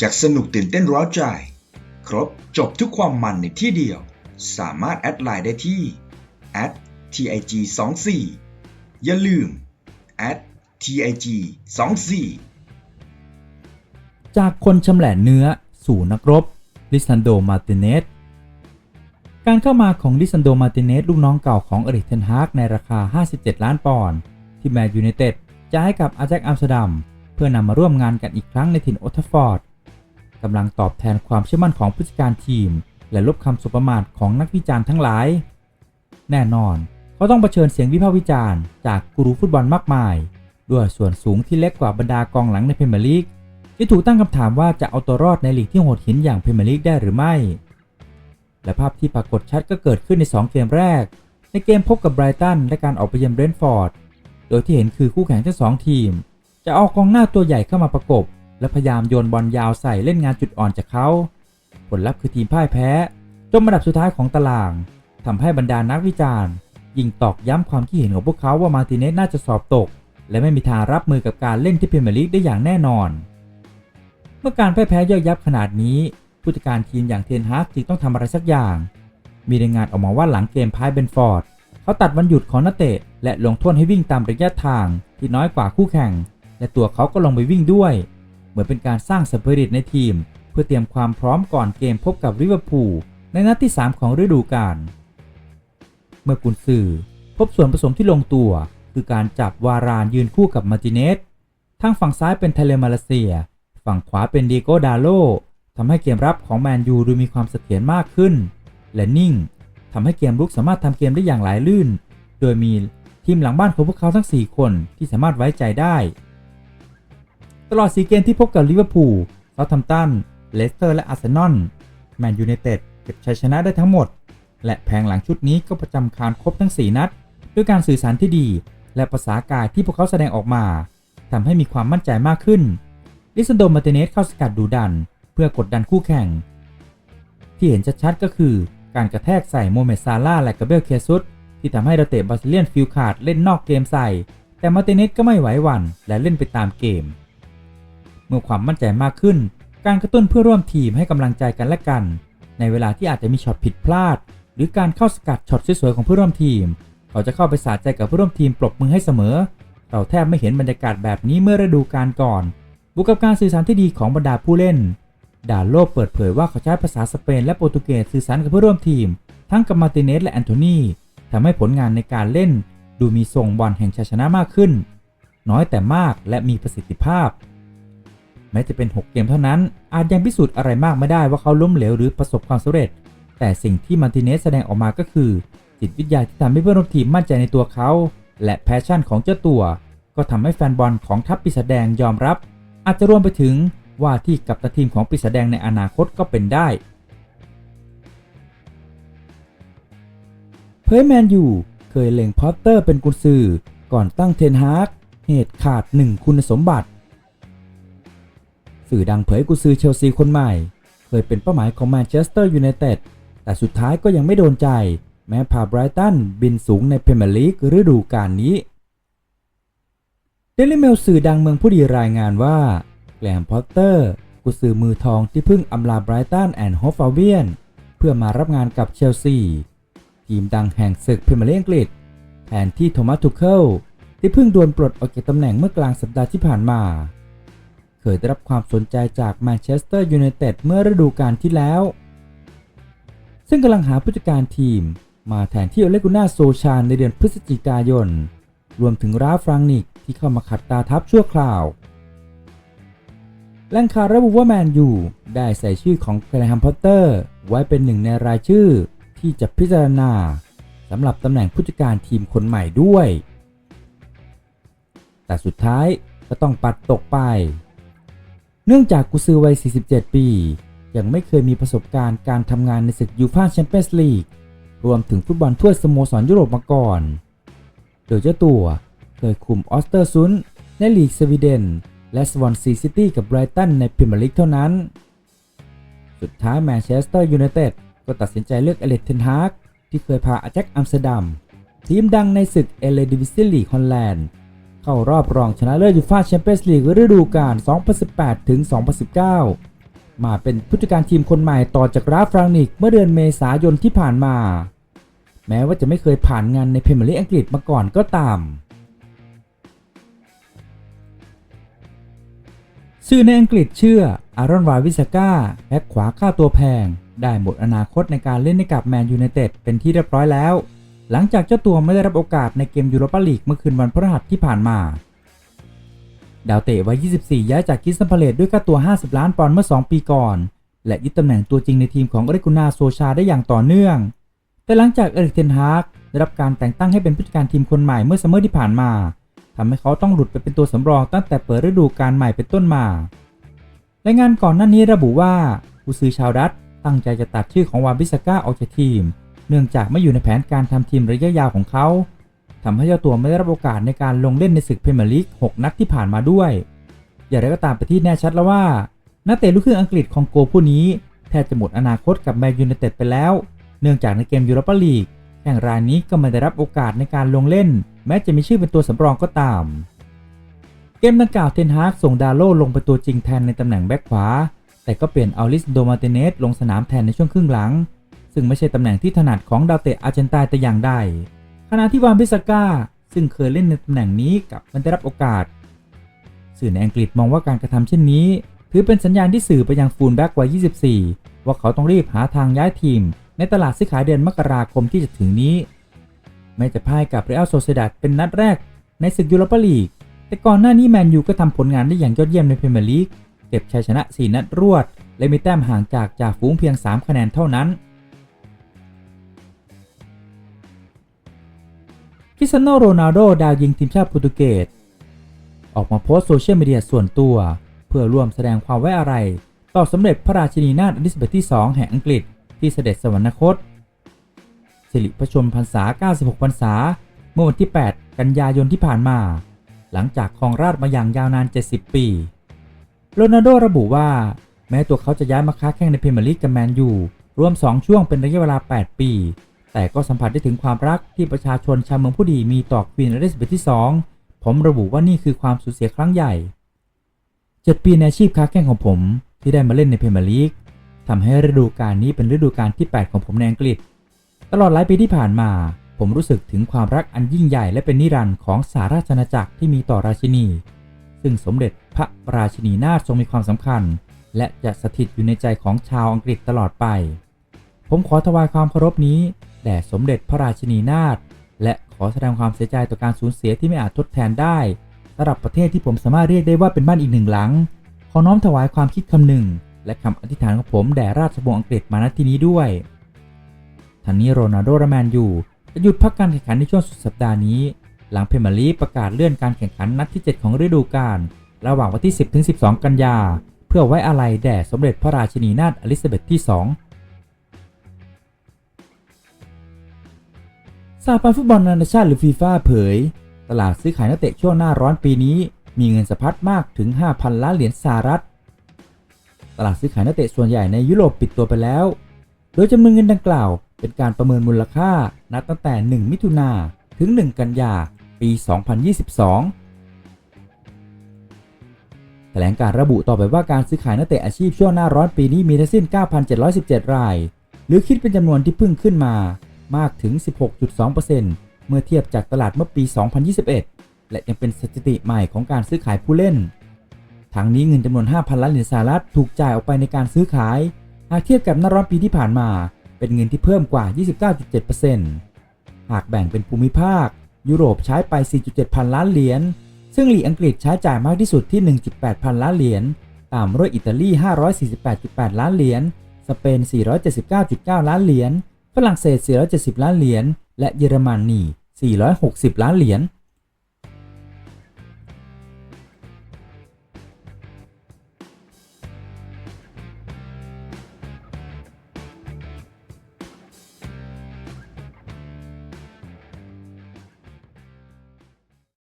จากสนุกตื่นเต้นร้าวใจ ครบจบทุกความมันในที่เดียว สามารถแอดไลน์ได้ที่ @tig 2 4อย่าลืม @tig 2 4จากคนชำแหละเนื้อสู่นักรบลิซันโดมาติเนสการเข้ามาของลิซันโดมาติเนสลูกน้องเก่าของเอริกเทนฮากในราคา 57 ล้านปอนด์ที่แมนยูไนเต็ดจะให้กับอาแจ็คอัมสเตอร์ดัมเพื่อนำมาร่วมงานกันอีกครั้งในถิ่นโอทฟฟอร์ด กำลังตอบแทนความเชื่อมั่นของผู้จัดการทีม และลบคำสุประมาทของนักวิจารณ์ทั้งหลาย แน่นอนเขาต้องเผชิญเสียงวิพากษ์วิจารณ์จากกูรูฟุตบอลมากมาย ด้วยส่วนสูงที่เล็กกว่าบรรดากองหลังในพรีเมียร์ลีกที่ถูกตั้งคำถามว่าจะเอาตัวรอดในลีกที่โหดหินอย่างพรีเมียร์ลีกได้หรือไม่ และภาพที่ปรากฏชัดก็เกิดขึ้นใน 2 เกมแรก ในเกมพบกับไบรตันและการออกไปเยือนเบรนท์ฟอร์ด โดยที่เห็นคือคู่แข่งทั้งสองทีม จะเอากองหน้าตัวใหญ่เข้ามาประกบ และพยายามโยนบอลยาวใส่เล่นงานจุดอ่อนจากเขา ผลลัพธ์คือทีมพ่ายแพ้จนมาดับสุดท้ายของตารางทำให้บรรดานักวิจารณ์ ยิงตอกย้ำความคิดเห็นของพวกเขาว่ามาร์ติเนสน่าจะสอบตก และไม่มีทางรับมือกับการเล่นที่พรีเมียร์ลีกได้อย่างแน่นอน เมื่อการพ่ายแพ้ย่อยยับขนาดนี้ ผู้จัดการทีมอย่างเทนฮากจึงต้องทำอะไรสักอย่าง มีรายงานออกมาว่าหลังเกมพ่ายเบนฟอร์ดเขาตัดวันหยุดของนักเตะและลงโทษให้วิ่งตามระยะทางที่น้อยกว่าคู่แข่ง และตัวเขาก็ลงไปวิ่งด้วย มือนเป็นการสร้างสปิริตในทีม เพื่อเตรียมความพร้อมก่อนเกมพบกับลิเวอร์พูลในนัดที่ 3 ของฤดูกาลเมื่อกุนซือพบส่วนผสมที่ลงตัว คือการจับวารานยืนคู่กับมาร์ติเนสทางฝั่งซ้ายเป็นเทเลมาเลเซีย ฝั่งขวาเป็นดีโกดาโลทำให้เกมรับของแมนยูดูมีความเสถียรมากขึ้น และนิ่งทำให้เกมรุกสามารถทำเกมได้อย่างไหลลื่น โดยมีทีมหลังบ้านของพวกเขาทั้ง 4 คนที่สามารถไว้ใจได้ ตลอด 4 เกมที่พบกับลิเวอร์พูลเซาท์แฮมป์ตัน เลสเตอร์ และอาร์เซนอล แมนยูไนเต็ดเก็บชัยชนะได้ทั้งหมด และแผงหลังชุดนี้ก็ประจำการครบทั้ง 4 นัด ด้วยการสื่อสารที่ดี และภาษากายที่พวกเขาแสดงออกมาทำให้มีความมั่นใจมากขึ้น ลิซันโดมาร์ติเนสเข้าสกัดดูดัน เพื่อกดดันคู่แข่ง ที่เห็นชัดๆก็คือการกระแทกใส่โมเมซาร่าและกาเบลเคซุสที่ทำให้เราเตะบาซิเลียนฟิลขาดเล่นนอกเกมใส่ แต่มาร์ติเนสก็ไม่ไหวหวั่นและเล่นไปตามเกม เมื่อความมั่นใจมากขึ้น การกระตุ้นเพื่อร่วมทีมให้กำลังใจกันและกัน ในเวลาที่อาจจะมีช็อตผิดพลาด หรือการเข้าสกัดช็อตสวยๆของเพื่อร่วมทีม เขาจะเข้าไปสาใจกับเพื่อร่วมทีมปรบมือให้เสมอ เราแทบไม่เห็นบรรยากาศแบบนี้เมื่อฤดูกาลก่อน บวกกับการสื่อสารที่ดีของบรรดาผู้เล่น ดาโลเปิดเผยว่าเขาใช้ภาษาสเปนและโปรตุเกสสื่อสารกับเพื่อร่วมทีม ทั้งกับมาติเนสและแอนโทนีทำให้ผลงานในการเล่น ดูมีทรงบอลแห่งชัยชนะมากขึ้น น้อยแต่มากและมีประสิทธิภาพ แม้จะเป็น 6 เกมเท่านั้น อาจยังพิสูจน์อะไรมากไม่ได้ว่าเขาล้มเหลวหรือประสบความสำเร็จ แต่สิ่งที่มาร์ติเนสแสดงออกมาก็คือจิตวิทยาที่ทำให้เพื่อนร่วมทีมมั่นใจในตัวเขา และแพชชั่นของเจ้าตัว ก็ทำให้แฟนบอลของทัพปีศาจแดงยอมรับ อาจจะรวมไปถึงว่าที่กับตันทีมของปีศาจแดงในอนาคตก็เป็นได้เผยแมนยูเคยเล็งพอตเตอร์เป็นกุญซือ ก่อนตั้งเทนฮากเหตุขาดหนึ่งคุณสมบัติ สื่อดังเผยกุซือเชลซีคนใหม่ เคยเป็นเป้าหมายของแมนเชสเตอร์ยูไนเต็ดแต่สุดท้ายก็ยังไม่โดนใจ แม้พาไบรตันบินสูงในพรีเมียร์ลีกฤดูกาลนี้เดลิเมลสื่อดังเมืองผู้ดีรายงานว่าแกลมพอตเตอร์กุซือมือทองที่เพิ่งอำลาไบรตันแอนด์โฮฟาเวียนเพื่อมารับงานกับเชลซีทีมดังแห่งศึกพรีเมียร์ลีกอังกฤษแทนที่โทมัสทูเคิลที่เพิ่งโดนปลดออกจากตำแหน่งเมื่อกลางสัปดาห์ที่ผ่านมา ยได้รับความสนใจจากแมนเชสเตอร์ยูไนเต็ดเมื่อฤดูกาลที่แล้ว ซึ่งกำลังหาผู้จัดการทีม มาแทนที่โอเลกุน่าโซชานในเดือนพฤศจิกายน รวมถึงราฟรังนิกที่เข้ามาขัดตาทัพชั่วคราวแหล่งข่าวระบุว่าแมนยูได้ใส่ชื่อของแกรแฮมพอตเตอร์ไว้เป็นหนึ่งในรายชื่อที่จะพิจารณาสำหรับตำแหน่งผู้จัดการทีมคนใหม่ด้วย แต่สุดท้ายก็ต้องปัดตกไป เนื่องจากกุซือวัย 47 ปี ยังไม่เคยมีประสบการณ์การทำงานในศึกยูฟ่าแชมเปี้ยนส์ลีกรวมถึงฟุตบอลถ้วยสโมสรยุโรปมาก่อน โดยเจ้าตัวเคยคุมออสเตอร์ซุนในลีกสวีเดน และสวอนซีซิตี้กับไบรตันในพรีเมียร์ลีกเท่านั้น สุดท้ายแมนเชสเตอร์ยูไนเต็ดก็ตัดสินใจเลือกเอเลตเทนฮากที่เคยพาอาแจ็คอัมสเตอร์ดัมทีมดังในศึกเอเลดิวิซิลีกฮอลแลนด์ เข้ารอบรองชนะเลิศยูฟ่าแชมเปี้ยนส์ลีกฤดูกาล 2018 ถึง 2019 มาเป็นผู้จัดการทีมคนใหม่ต่อจากราฟรังนิกเมื่อเดือนเมษายนที่ผ่านมา แม้ว่าจะไม่เคยผ่านงานในพรีเมียร์ลีกอังกฤษมาก่อนก็ตามสื่อในอังกฤษเชื่ออารอนวาวิสก้าแบ็คขวาค่าตัวแพง ได้หมดอนาคตในการเล่นให้กับแมนยูไนเต็ดเป็นที่เรียบร้อยแล้ว หลังจากเจ้าตัวไม่ได้รับโอกาสในเกมยูโรปาลีกเมื่อคืนวันพฤหัสที่ผ่านมา ดาวเตะวัย 24 ย้ายจากกิสตันพาเลตด้วยค่าตัว 50 ล้านปอนด์เมื่อ 2 ปีก่อน และยึดตำแหน่งตัวจริงในทีมของเอริกุนาโซชาได้อย่างต่อเนื่อง แต่หลังจากเอริกเทนฮากได้รับการแต่งตั้งให้เป็นผู้จัดการทีมคนใหม่เมื่อซัมเมอร์ที่ผ่านมาทำให้เขาต้องหลุดไปเป็นตัวสำรองตั้งแต่เปิดฤดูกาลใหม่เป็นต้นมารายงานก่อนหน้านี้ระบุว่าผู้ซื้อชาวดัตตั้งใจจะตัดชื่อของวาบิสก้าออกจากทีม เนื่องจากไม่อยู่ในแผนการทำทีมระยะยาวของเขาทำให้เจ้าตัวไม่ได้รับโอกาสในการลงเล่นในศึกพรีเมียร์ลีก 6 นัดที่ผ่านมาด้วย อย่างไรก็ตามไปนที่แน่ชัดแล้วว่า นักเตะลูกครึ่งอังกฤษของโกผู้นี้แทบจะหมดอนาคตกับแมนยูไนเต็ดไปแล้ว เนื่องจากในเกมยูโรปาลีกแข่งรายนี้ก็ไม่ได้รับโอกาสในการลงเล่น แม้จะมีชื่อเป็นตัวสำรองก็ตาม เกมดังกล่าวเทนฮากส่งดาโลลงเป็นตัวจริงแทนในตำแหน่งแบ็คขวา แต่ก็เปลี่ยนอาลิสโดมาเตเนสลงสนามแทนในช่วงครึ่งหลัง ซึ่งไม่ใช่ตำแหน่งที่ถนัดของดาวเตะอาร์เจนตาแต่อย่างใดขณะที่วานบิสก้าซึ่งเคยเล่นในตำแหน่งนี้กับมันได้รับโอกาส สื่อในอังกฤษมองว่าการกระทำเช่นนี้ ถือเป็นสัญญาณที่สื่อไปยังฟูลแบ็กวัย 24 ว่าเขาต้องรีบหาทางย้ายทีม ในตลาดซื้อขายเดือนมกราคมที่จะถึงนี้ แม้จะพ่ายกับเรอัลโซเซดัดเป็นนัดแรกในศึกยูโรปาลีก แต่ก่อนหน้านี้แมนยูก็ทำผลงานได้อย่างยอดเยี่ยมในพรีเมียร์ลีก เก็บชัยชนะ 4 นัดรวด และมีแต้มห่างจากจ่าฝูงเพียง 3 คะแนนเท่านั้น คริสเตียโนโรนัลโดดาวยิงทีมชาติโปรตุเกสออกมาโพสต์โซเชียลมีเดียส่วนตัว เพื่อร่วมแสดงความไว้อาลัยต่อสมเด็จพระราชินีนาถอลิซาเบธที่ 2 แห่งอังกฤษ ที่เสด็จสวรรคต สิริพระชนมพรรษา 96 พรรษา เมื่อวันที่ 8 กันยายนที่ผ่านมา หลังจากครองราชมาอย่างยาวนาน 70 ปี โรนัลโดระบุว่า แม้ตัวเขาจะย้ายมาค้าแข่งในพรีเมียร์ลีกกับแมนยูรวม 2 ช่วงเป็นระยะเวลา 8 ปี แต่ก็สัมผัสได้ถึงความรักที่ประชาชนชาวเมืองผู้ดีมีต่อควีนอลิซาเบธที่ 2 ผมระบุว่านี่คือความสูญเสียครั้งใหญ่ 7 ปีในอาชีพค้าแข่งของผม ที่ได้มาเล่นในพรีเมียร์ลีกทำให้ฤดูกาลนี้เป็นฤดูกาลที่ 8 ของผมในอังกฤษ ตลอดหลายปีที่ผ่านมา ผมรู้สึกถึงความรักอันยิ่งใหญ่และเป็นนิรันดร์ของสาราชอาณาจักรที่มีต่อราชินี ซึ่งสมเด็จพระราชินีนาถทรงมีความสำคัญ และจะสถิตอยู่ในใจของชาวอังกฤษตลอดไป ผมขอถวายความเคารพนี้ แด่สมเด็จพระราชินีนาถและขอแสดงความเสียใจต่อการสูญเสียที่ไม่อาจทดแทนได้สำหรับประเทศที่ผมสามารถเรียกได้ว่าเป็นบ้านอีกหนึ่งหลัง ขอน้อมถวายความคิดคำหนึ่ง และคำอธิษฐานของผมแด่ราชวงศ์อังกฤษมาณที่นี้ด้วยทั้งนี้โรนัลโดและแมนยูจะหยุดพักการแข่งขันในช่วงสุดสัปดาห์นี้ หลังเพรเมียร์ลีประกาศเลื่อนการแข่งขันนัดที่ 7 ของฤดูกาลระหว่างวันที่ 10-12 กันยา เพื่อไว้อาลัยแด่สมเด็จพระราชินีนาถอลิซาเบธที่ 2 สหพันธ์ฟุตบอลนานาชาติหรือฟีฟ่าเผย ตลาดซื้อขายนักเตะช่วงหน้าร้อนปีนี้ มีเงินสะพัดมากถึง 5,000 ล้านเหรียญสหรัฐ ตลาดซื้อขายนักเตะส่วนใหญ่ในยุโรปปิดตัวไปแล้ว โดยจำนวนเงินดังกล่าวเป็นการประเมินมูลค่านับตั้งแต่ 1 มิถุนาถึง 1 กันยา ปี 2022 แถลงการระบุต่อไปว่าการซื้อขายนักเตะอาชีพช่วงหน้าร้อนปีนี้มีทั้งสิ้น 9,717 ราย หรือคิดเป็นจำนวนที่เพิ่งขึ้นมา มากถึง 16.2%เมื่อเทียบจากตลาดเมื่อปี 2021 และยังเป็นสถิติใหม่ของการซื้อขายผู้เล่น ทั้งนี้เงินจำนวน 5,000 ล้านเหรียญสหรัฐถูกจ่ายออกไปในการซื้อขาย หากเทียบกับหน้าร้อนปีที่ผ่านมา เป็นเงินที่เพิ่มกว่า 29.7%หากแบ่งเป็นภูมิภาค ยุโรปใช้ไป 4.7 พันล้านเหรียญ ซึ่งหลีอังกฤษใช้จ่ายมากที่สุดที่ 1.8 พันล้านเหรียญ ตามด้วยอิตาลี 548.8 ล้านเหรียญ สเปน 479.9 ล้านเหรียญ ฝรั่งเศส 470 ล้านเหรียญ และเยอรมนี 460 ล้านเหรียญ